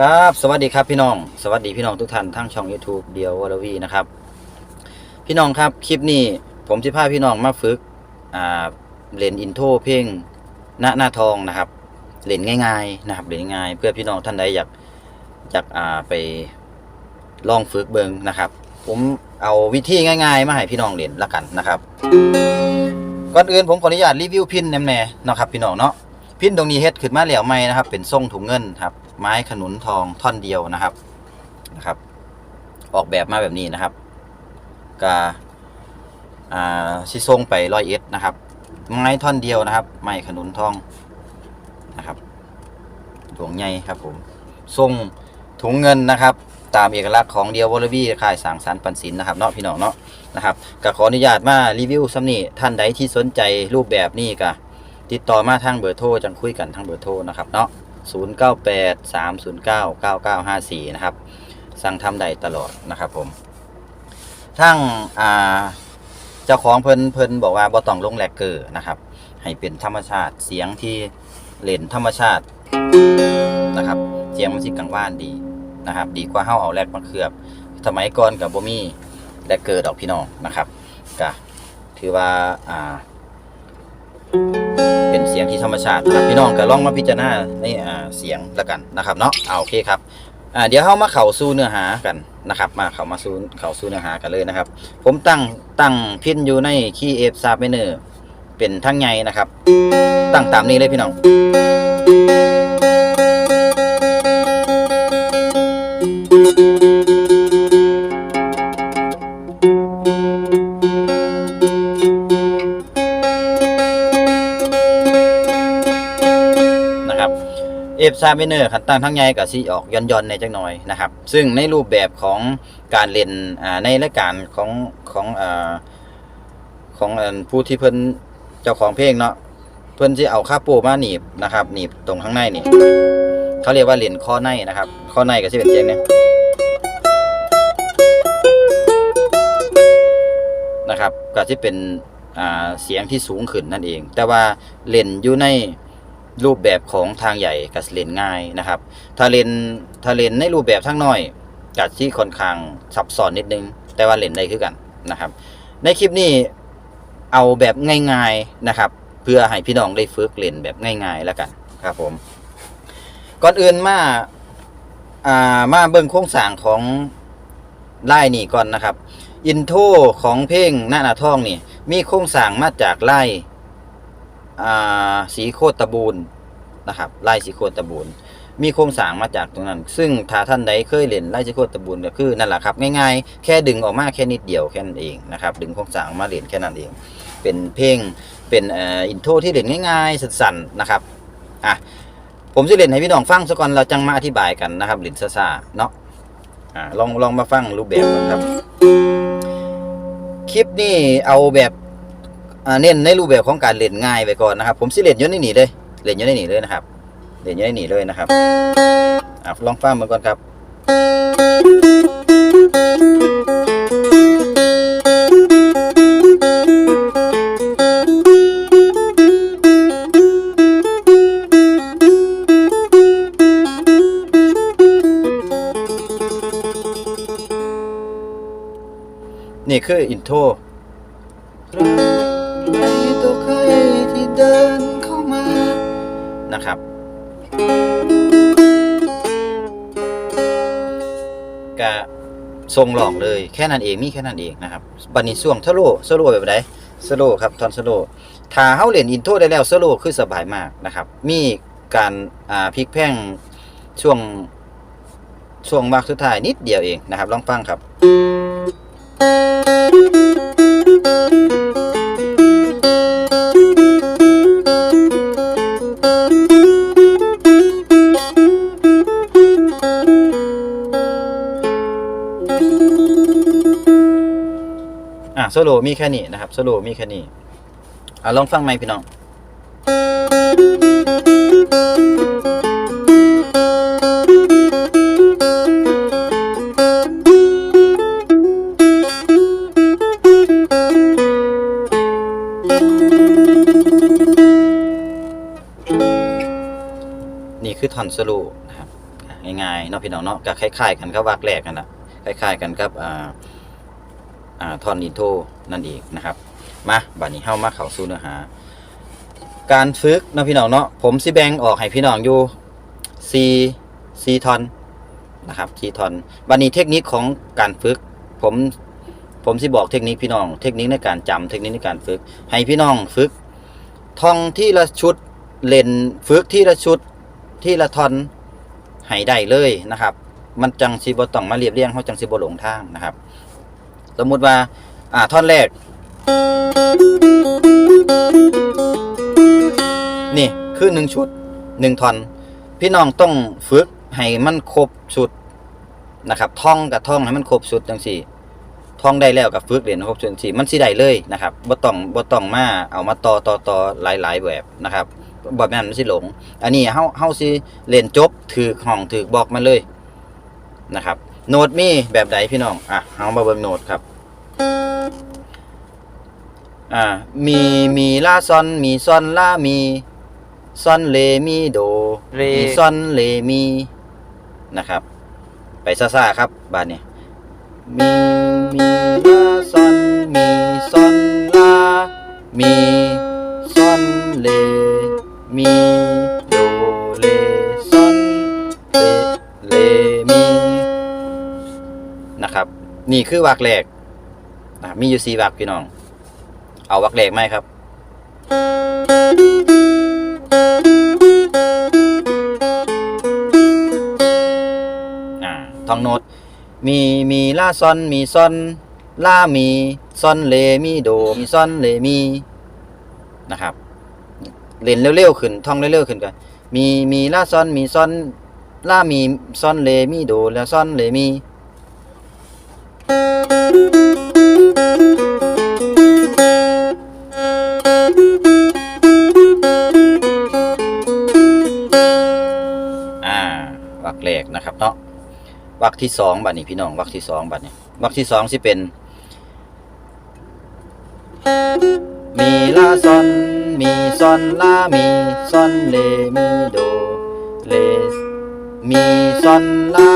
ครับสวัสดีครับพี่น้อง สวัสดีพี่น้องทุกท่านทั้งช่อง YouTube เดียววรวีนะครับ พี่น้องครับคลิปนี้ผมจะพาพี่น้องมาฝึกอ่าเล่นอินโทรเพลงหน้าหน้าทองนะครับเล่นง่ายๆนะครับเล่นง่ายเพื่อพี่น้องท่านใดอยากอยากอ่าไปลองฝึกเบิงนะครับ ผมเอาวิธีง่าย ๆ มาให้พี่น้องเล่นละกันนะครับก่อนอื่นผมขออนุญาตรีวิวพินแน่ๆนะครับ พี่น้องเนาะพินตรงนี้เฮ็ดขึ้นมาแล้วใหม่นะครับ เป็นทรงถุงเงินครับ ไม้ขนุนทองท่อนเดียวนะครับนะครับ ออกแบบมาแบบนี้นะครับกาอ่าสิทรงไปร้อยเอ็ดนะครับ ไม้ท่อนเดียวนะครับ ไม้ขนุนทองนะครับดวงใหญ่ครับผมทรงถุงเงินนะครับตามเอกลักษณ์ของเดียววอลบี้ค่ายสางสรรปันศิลป์นะครับเนาะพี่น้องเนาะนะครับก็ขออนุญาตมารีวิวซ้ำนี่ท่านใดที่สนใจรูปแบบนี้ก็ติดต่อมาทางเบอร์โทรจังคุยกันทางเบอร์โทรนะครับเนาะ 098 309 9954 นะครับ สั่งทำได้ตลอดนะครับผมทั้งอ่าเจ้าของเพิ่นเพิ่นบอกว่าบ่ต้องลงแลกเกอร์นะครับ ให้เป็นธรรมชาติเสียงที่เล่นธรรมชาตินะครับเสียงมันสิกังวานดีนะครับ ดีกว่าเฮาเอาแลกมาเคลือบสมัยก่อนกับบ่มีแลกเกอร์ดอกพี่น้องนะครับก็ถือว่าอ่า สียงที่ธรรมชาตินะครับพี่น้องก็ลองมาพิจารณาในอ่าเสียงละกันนะครับเนาะเอาโอเคครับเดี๋ยวเข้ามาเข่าสู้เนื้อหากันนะครับ มาเข่ามาสู้เข่าสู้เนื้อหากันเลยนะครับ ผมตั้งตั้งพินอยู่ในคีย์เอฟซาเมเนอร์เป็นทั้งไงนะครับ ตั้งตามนี้เลยพี่น้อง ฟซาเมเนอร์ขันตั้งทั้งไงกับซีออกย่อนๆในจักหน่อยนะครับ ซึ่งในรูปแบบของการเล่นในรายการของของอของผู้ที่เพิ่นเจ้าของเพลงเนาะเพิ่นจะเอาค่าโปมาหนีบนะครับหนีบตรงข้างในนี่เขาเรียกว่าเหรียญข้อในนะครับ ข้อในก็จะเป็นเสียงเนี่ยนะครับก็จะเป็นเสียงที่สูงขึ้นนั่นเอง แต่ว่าเล่นอยู่ใน รูปแบบของทางใหญ่กับเลนง่ายนะครับ ถ้าเลนถ้าเลนในรูปแบบทางน้อยกับที่ค่อนข้างซับซ้อนนิดนึง แต่ว่าเลนได้คือกันนะครับ ในคลิปนี้เอาแบบง่าย ๆนะครับ เพื่อให้พี่น้องได้ฝึกเลนแบบง่าย ๆ แล้วกันครับผมก่อนอื่นมาอ่ามาเบิ่งโครงสร้างของไล่นี่ก่อนนะครับ อินโทรของเพลงหน้าหนาทองนี่ มีโครงสร้างมาจากไล่ สีโคตรตะบูนนะครับไล่สีโคตรตะบูนมีโครงสร้างมาจากตรงนั้น ซึ่งถ้าท่านใดเคยเล่นไล่สีโคตรตะบูนก็คือนั่นแหละครับง่ายๆ แค่ดึงออกมาแค่นิดเดียวแค่นั้นเองนะครับดึงโครงสร้างมาเล่นแค่นั้นเอง เป็นเพลงเป็นอ,อินโทรที่เล่นง่ายๆสั้นๆนะครับอะผมจะเล่นให้พี่น้องฟังสักก่อนเราจังมาอธิบายกันนะครับเล่นซ่าๆเนาะอ่าลองลองมาฟังรูปแบบก่อนครับ คลิปนี้เอาแบบ เน้นในรูปแบบของการเล่นง่ายไปก่อนนะครับ ผมสิเล่นอยู่ในนี่เลยเล่นอยู่ในนี่เลยนะครับเล่นอยู่ในนี่เลยนะครับอะลองฟังมันก่อนครับนี่คืออินโทร ดินเข้ามานะครับ กะทรงหลอกเลยแค่นั้นเองมีแค่นั้นเองนะครับบันนี้ช่วงสโลสโลแบบไหนสโลครับทอนสโลถ้าเฮาเล่นอินโทรได้แล้วสโลคือสบายมากนะครับ มีการอ่าพลิกแพงช่วงช่วงมากสุดท้ายนิดเดียวเองนะครับ ลองฟังครับ โซโลมีแค่นี้นะครับโซโลมีแค่นี้อะลองฟังไหมพี่น้องนี่คือท่อนสโลนะครับง่ายๆเนาะพี่น้องเนาะก็คล้ายๆกันกับวักแรกกันละคล้ายๆกันกับอ่าอ่าท่อนอินโทร นั่นเองนะครับมาบัดนี้เฮามาเข้าสู่เนื้อหา การฝึกนาะพี่น้องเนาะผมสิแบ่งออกให้พี่น้องอยู่4 4ท่อนนะครับ4ท่อนบัดนี้เทคนิคของการฝึก ผมผมสิบอกเทคนิคพี่น้อง เทคนิคในการจำเทคนิคในการฝึก ให้พี่น้องฝึกท่องที่ละชุดเล่นฝึกที่ละชุดที่ละทอนให้ได้เลยนะครับ มันจังสิบต้องมาเรียบเรียงเฮาจังสิบหลงทางนะครับ สมมุติว่า อ่าท่อนแรก นี่คือหนึ่งชุดหนึ่งท่อน พี่น้องต้องฝึกให้มันครบชุดนะครับท่องกับท่องให้มันครบชุดจังสี่ท่องได้แล้วกับฝึกเรียนครบชุดจังสี่มันสิได้เลยนะครับบ่ต้องบ่ต้องมาเอามาต่อต่อต่อหลายๆแบบนะครับแบบนั้นมันสิหลง อันนี้เฮาเฮาสิเรียนจบถือห้องถือบอกมาเลยนะครับ โน้ตมีแบบใดพี่น้อง อะเฮามาเบิ่งโน้ตครับ อ่ามีมีลาซอนมีซอนลามีซอนเลมีโดเรมีซอนเลมีนะครับ ไปซ่าๆครับบาดนี้มีมีลาซอนมีซอนลามีซอนเลมีโดเลซอนเลเลมีนะครับ นี่คือวักแรกนะครับมีอยู่สี่วักพี่น้อง เอาวักแรกไหมครับ อ่าท่องโน้ตมีมีลาซอนมีซอนลามีซอนเลมีโดมีซอนเลมีนะครับเล่นเร็วๆขึ้นท่องเร็วๆขึ้นกันมีมีลาซอนมีซอนลามีซอนเลมีโดแล้วซอนเลมี นะครับเนาะวักที่สองบัดนี้พี่น้องวักที่สองบัดนี้วักที่สองสิเป็น มีลาซอนมีซอนลามีซอนเลมีโดเลมีซอนลา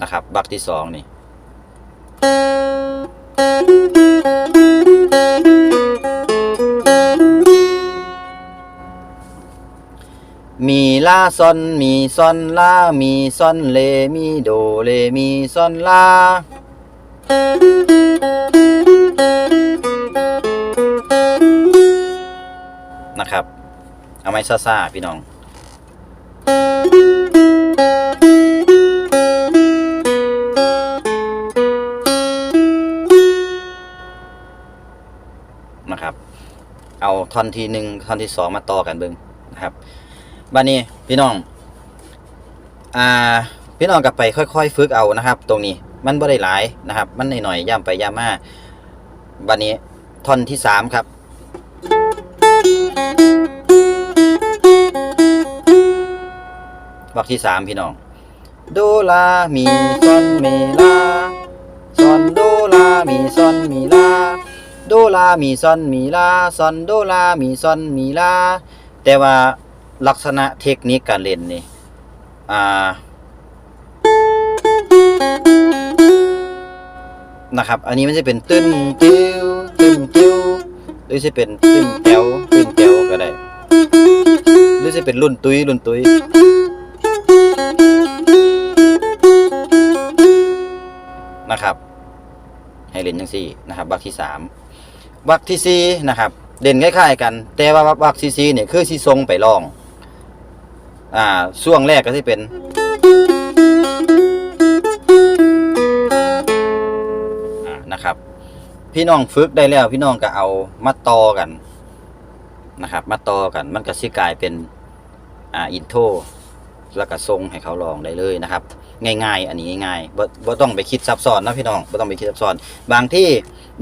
นะครับวักที่สองนี่ ลาซอนมีซอนลามีซอนเลมีโดเลมีซอนลานะครับ เอาไม้ซ่าๆพี่น้อง นะครับ เอาท่อนที่หนึ่งท่อนที่สองมาต่อกันเบิ่งนะครับ บ้านนี้พี่น้อง อ่า พี่น้องกลับไปค่อย ๆ ฝึกเอานะครับ ตรงนี้มันบ่ได้หลายนะครับ มันหน่อยๆย่ำไปย่ำมาบ้านนี้ท่อนที่สามครับวักที่สามพี่น้อง โดลามีซอนเมลาซอนโดลามีซอนมีลาโดลามีซอนมีลาซอนโดลามีซอนมีลาแต่ว่า ลักษณะเทคนิคการเล่นนี่อ่านะครับ อันนี้มันจะเป็นตึ้นติ้วตึ้นติ้วหรือจะเป็นตึ้นแถวตึ้นแถวก็ได้ หรือจะเป็นรุ่นตุ้ยรุ่นตุ้ยนะครับ ให้เล่นจังซี่นะครับวักที่สามวักที่สี่นะครับเล่นคล้ายๆกัน แต่ว่าวักที่สี่เนี่ยคือสีทรงไปลอง อ่าช่วงแรกก็ที่เป็นอ่านะครับ พี่น้องฝึกได้แล้วพี่น้องก็เอามาต่อกันนะครับ มาต่อกันมันก็สิกลายเป็นอ่าอินโทรแล้วก็ทรงให้เขาลองได้เลยนะครับ ง่าย ๆ อันนี้ง่ายๆบ่บ่ต้องไปคิดซับซ้อนนะพี่น้องบ่ต้องไปคิดซับซ้อน บางที่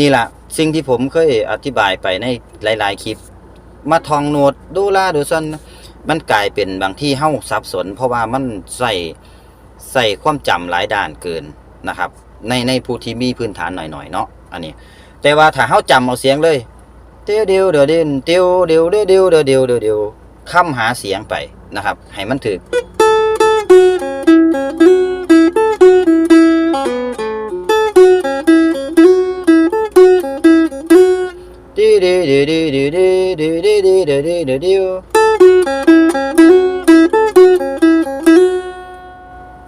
นี่แหละสิ่งที่ผมเคยอธิบายไปในหลาย ๆ คลิป มาทองโน้ตดูลาดูซัน มันกลายเป็นบางที่เฮ้าสับสน เพราะว่ามันใส่ใส่ความจำหลายด้านเกินนะครับ ในในผู้ที่มีพื้นฐานหน่อยๆเนาะอันนี้ แต่ว่าถ้าเฮ้าจำเอาเสียงเลยเตียวเดียวเดียวเดียวเดียวเดียวเดียวเดียวเดียวเดียวเดียวคำหาเสียงไปนะครับ ให้มันถึกดีดีดีดีดีดีดีดีดีดีดี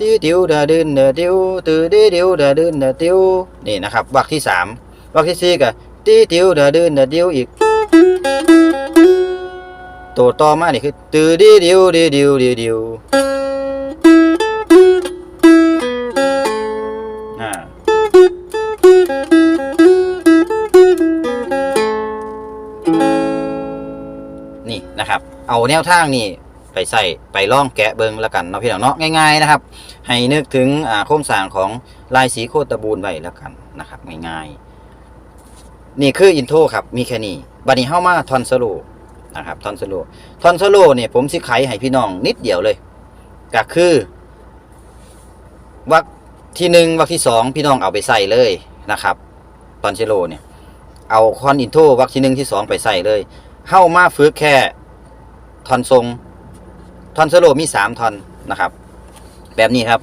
ดีดีดีดิวดาดินดาดิวตือดีดิวดาดินดาดิวนี่นะครับวรรคที่สามวรรคที่สี่ก็ดีดิวดาดินดาดิวอีกตัวต่อมานี่คือตือดีดิวดีดิวดีดิว นะครับ เอาแนวทางนี่ไปใส่ไปล่องแกะเบิงแล้วกันเนาะพี่น้องเนาะง่ายๆนะครับ ให้นึกถึงโครงสร้างของลายสีโคตรบูนไว้แล้วกันนะครับ ง่ายๆ นี่คืออินโทรครับมีแค่นี้บัดนี้เข้ามาทอนสโลนะครับทอนสโลทอนสโลเนี่ยผมสิไขให้พี่น้องนิดเดียวเลยก็คือวักที่หนึ่งวักที่สองพี่น้องเอาไปใส่เลยนะครับทอนสโลเนี่ย เอาคอนอินโทรวักที่หนึ่งที่สองไปใส่เลยเข้ามาฝึกแค่ ทอนทรงทอนสโลมีสามทอนนะครับ แบบนี้ครับ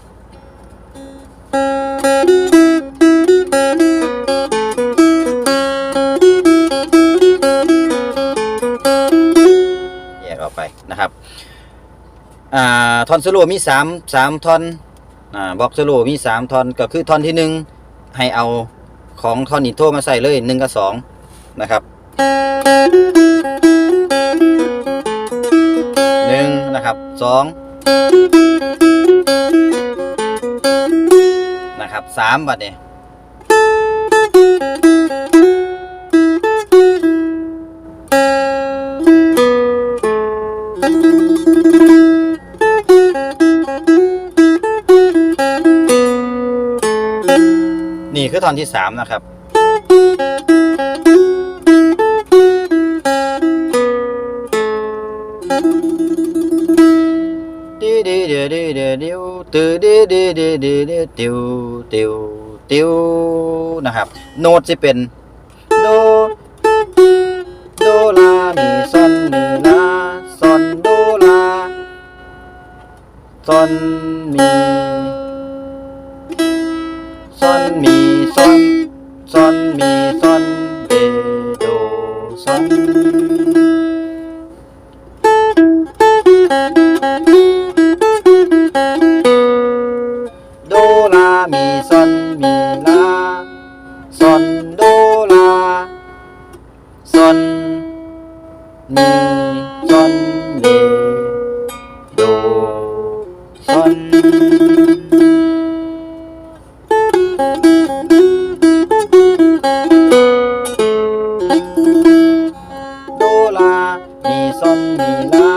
แยกออกไปนะครับอ่าทอนสโลมีสามสามทอนอ่าบอกสโลมีสามทอนก็คือทอนที่หนึ่งให้เอาของทอนอินโทรมาใส่เลยหนึ่งกับสองนะครับ นะครับสองนะครับสามบัดเนี่ยนี่คือทอนที่สามนะครับ เดียวตือดีดีดีดีดีติวติวติวนะครับ โน้ตจะเป็นโดโดลามีซอนมีลาซอนโดลาซอนมีซอนมีซอนซอนมีซอนเดโดซอน โดลา มีซอนมีลา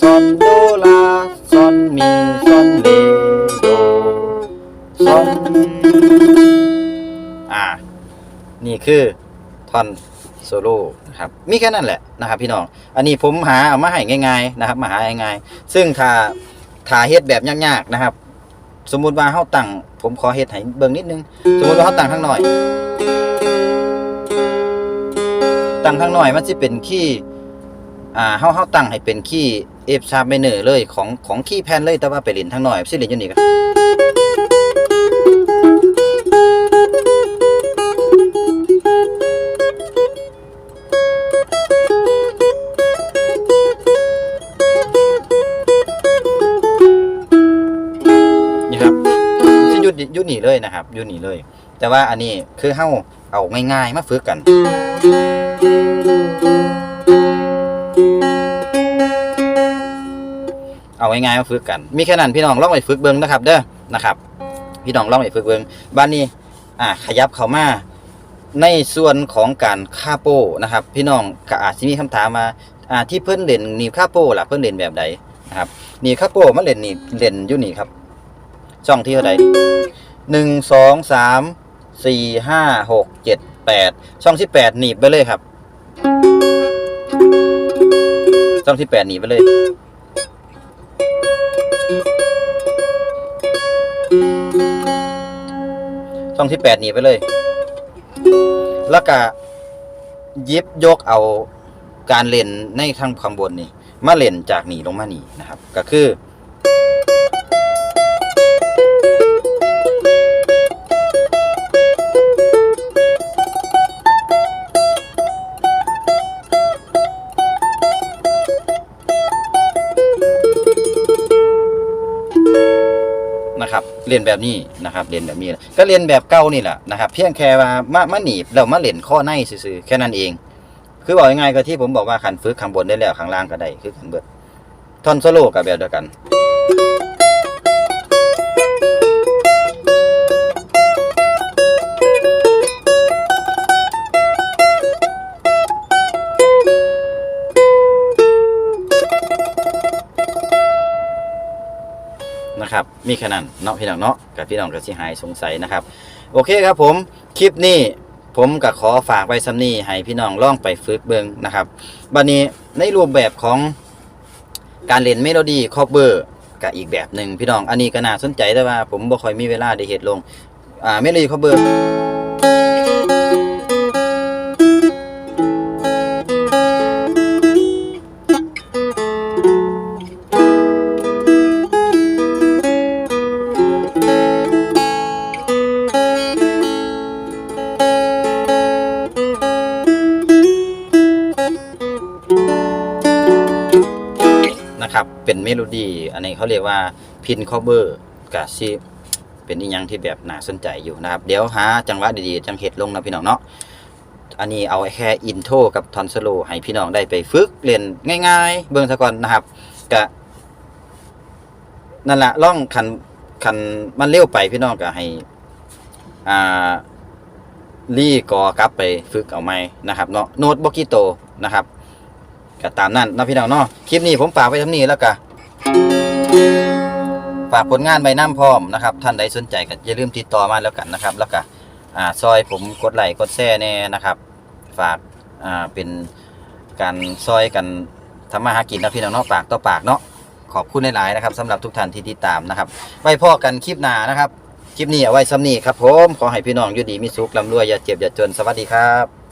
ซอนโดลาซอนมีซอนเลโดซอนอ่า นี่คือท่อนโซโล่นะครับมีแค่นั้นแหละนะครับพี่น้อง อันนี้ผมหาเอามาให้ง่ายๆนะครับ มาหาง่ายๆซึ่งถ้าถ้าเฮ็ดแบบยากๆนะครับ สมมุติว่าเฮาตั้งผมขอเฮ็ดให้เบิ่งนิดนึง สมมุติว่าเฮาตั้งข้างหน่อย ตั้งข้างหน่อยมันสิเป็นคีย์อ่าเฮาเฮาตั้งให้เป็นคีย์ F sharp minor เลยของของคีย์แพนเลยแต่ว่าไปเล่นทางหน่อยสิเล่นอยู่นี่ก็นี่ นี่เลยนะครับยุดหนีเลย แต่ว่าอันนี้คือเฮ้าเอาง่ายๆมาฝึกกัน เอาง่ายๆมาฝึกกัน มีแค่นั้นพี่น้องลองไปฝึกเบิ้งนะครับ เด้อนะครับ พี่น้องลองไปฝึกเบิ้งบ้านนี้ อ่าขยับเข้ามาในส่วนของการคาโปนะครับ พี่น้องก็อาจจะมีคำถามมาอ่าที่เพิ่นเล่นนีคาโปล่ะเพิ่นเล่นแบบใดนะครับนีคาโปมันเล่นนีเล่นอยู่นี่ครับช่องที่เท่าไหร่ หนึ่งสองสามสี่ห้าหกเจ็ดแปดช่องที่แปดหนีบไปเลยครับ ช่องที่แปดหนีบไปเลยช่องที่แปดหนีบไปเลย แล้วก็ยิบยกเอาการเล่นในทางข้างบนนี่ มาเล่นจากหนีลงมาหนีนะครับ ก็คือ นะครับเรียนแบบนี้นะครับเรียนแบบนี้ก็เรียนแบบเก่านี่แหละนะครับเพียงแค่ว่ามามาหนีบแล้วมาเล่นข้อในซื่อๆแค่นั้นเอง คือบอกยังไงก็ที่ผมบอกว่าขันฝึกข้างบนได้แล้วข้างล่างก็ได้คือขันเบิดท่อนโซโล่กับแบบเดียวกัน มีแค่นั้นเนาะพี่น้องเนาะกับพี่น้องกับสิหายสงสัยนะครับ โอเคครับผมคลิปนี้ผมก็ขอฝากไว้ซ้ำนี้ให้พี่น้องล่องไปฝึกเบิงนะครับบัดนี้ในรูปแบบของการเล่นเมโลดี้คอเบอร์กับอีกแบบหนึ่งพี่น้องอันนี้ก็น่าสนใจแต่ว่าผมบ่ค่อยมีเวลาได้เฮ็ดลงอ่าเมโลดี้คอเบอร์ ครับ เป็นเมโลดี้อันนี้เขาเรียกว่าพินคอเบอร์กับซีเป็นอีหยังที่แบบน่าสนใจอยู่นะครับ เดี๋ยวหาจังหวะดีๆ จังเฮ็ดลงนะพี่น้องเนาะอันนี้เอาแค่อินโทรกับทอนสโลให้พี่น้องได้ไปฝึกเล่นง่ายๆ เบิ่งซะก่อนนะครับกะนั่นแหละล่องคันคันมันเร็วไปพี่น้องก็ให้อ่ารีกอกลับไปฝึกเอาใหม่นะครับเนาะโน้ตบกี่โตนะครับ ก็ตามนั้นนะพี่น้องเนาะคลิปนี้ผมฝากไว้ทำนี้แล้วก็ฝากผลงานใบน้ำพร้อมนะครับ ท่านใดสนใจก็อย่าลืมติดต่อมาแล้วกันนะครับ แล้วก็อ่าซอยผมกดไลค์กดแชร์แน่นะครับ ฝากอ่าเป็นการซอยกันทำมาหากินนะพี่น้องเนาะปากต่อปากเนาะขอบคุณหลายๆนะครับสำหรับทุกท่านที่ติดตามนะครับ ไว้พ่อกันคลิปหน้านะครับ คลิปนี้เอาไว้ซ้ำนี้ครับผม ขอให้พี่น้องอยู่ดีมีสุขร่ำรวยอย่าเจ็บอย่าจนสวัสดีครับ